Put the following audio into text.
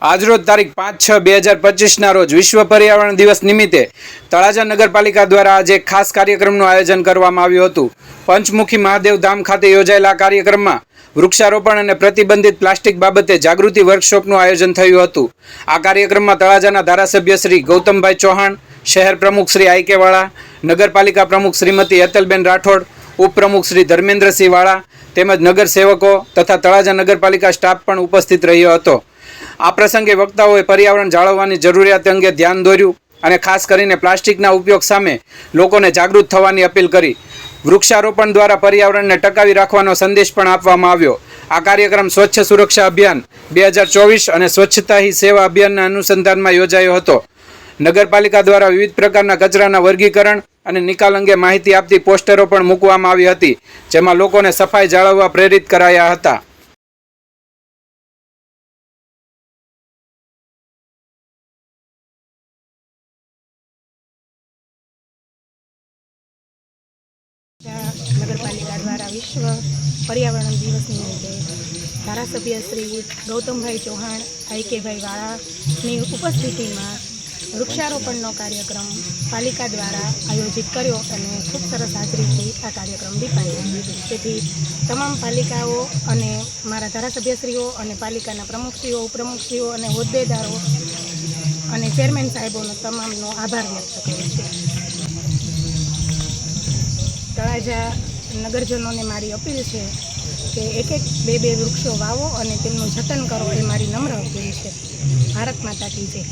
આજરોજ તારીખ પાંચ, છ, બે હજાર પચીસના રોજ વિશ્વ પર્યાવરણ દિવસ નિમિત્તે તળાજા નગરપાલિકા દ્વારા આજે ખાસ કાર્યક્રમનું આયોજન કરવામાં આવ્યું હતું. પંચમુખી મહાદેવ ધામ ખાતે યોજાયેલા કાર્યક્રમમાં વૃક્ષારોપણ અને પ્રતિબંધિત પ્લાસ્ટિક બાબતે જાગૃતિ વર્કશોપનું આયોજન થયું હતું. આ કાર્યક્રમમાં તળાજાના ધારાસભ્ય શ્રી ગૌતમભાઈ ચૌહાણ, શહેર પ્રમુખ શ્રી આઈ કે વાળા નગરપાલિકા પ્રમુખ શ્રીમતી હેતલબેન રાઠોડ, ઉપપ્રમુખ શ્રી ધર્મેન્દ્રસિંહ વાળા તેમજ નગર સેવકો તથા તળાજા નગરપાલિકા સ્ટાફ પણ ઉપસ્થિત રહ્યો હતો. આ પ્રસંગે વક્તાઓએ પર્યાવરણ જાળવવાની જરૂરિયાત અંગે ધ્યાન દોર્યું અને ખાસ કરીને પ્લાસ્ટિકના ઉપયોગ સામે લોકોને જાગૃત થવાની અપીલ કરી. વૃક્ષારોપણ દ્વારા પર્યાવરણને ટકાવી રાખવાનો સંદેશ પણ આપવામાં આવ્યો. આ કાર્યક્રમ સ્વચ્છ સુરક્ષા અભિયાન બે હજાર ચોવીસ અને સ્વચ્છતા હી સેવા અભિયાનના અનુસંધાનમાં યોજાયો હતો. નગરપાલિકા દ્વારા વિવિધ પ્રકારના કચરાના વર્ગીકરણ અને નિકાલ અંગે માહિતી આપતી પોસ્ટરો પણ મૂકવામાં આવી હતી, જેમાં લોકોને સફાઈ જાળવવા પ્રેરિત કરાયા હતા. નગરપાલિકા દ્વારા વિશ્વ પર્યાવરણ દિવસ નિમિત્તે ધારાસભ્ય શ્રી ગૌતમભાઈ ચૌહાણ આઈકેભાઈ વાળાની ઉપસ્થિતિમાં વૃક્ષારોપણનો કાર્યક્રમ પાલિકા દ્વારા આયોજિત કર્યો અને ખૂબ સરસ હાજરીથી આ કાર્યક્રમ દીપાયો. તેથી તમામ પાલિકાઓ અને મારા ધારાસભ્યશ્રીઓ અને પાલિકાના પ્રમુખશ્રીઓ, ઉપપ્રમુખશ્રીઓ અને હોદ્દેદારો અને ચેરમેન સાહેબોનો તમામનો આભાર વ્યક્ત કરું છું. તળાજા નગરજનોને મારી અપીલ છે કે એક એક બે બે વૃક્ષો વાવો અને તેમનું જતન કરો એ મારી નમ્ર અપીલ છે. ભારત માતા કી જય.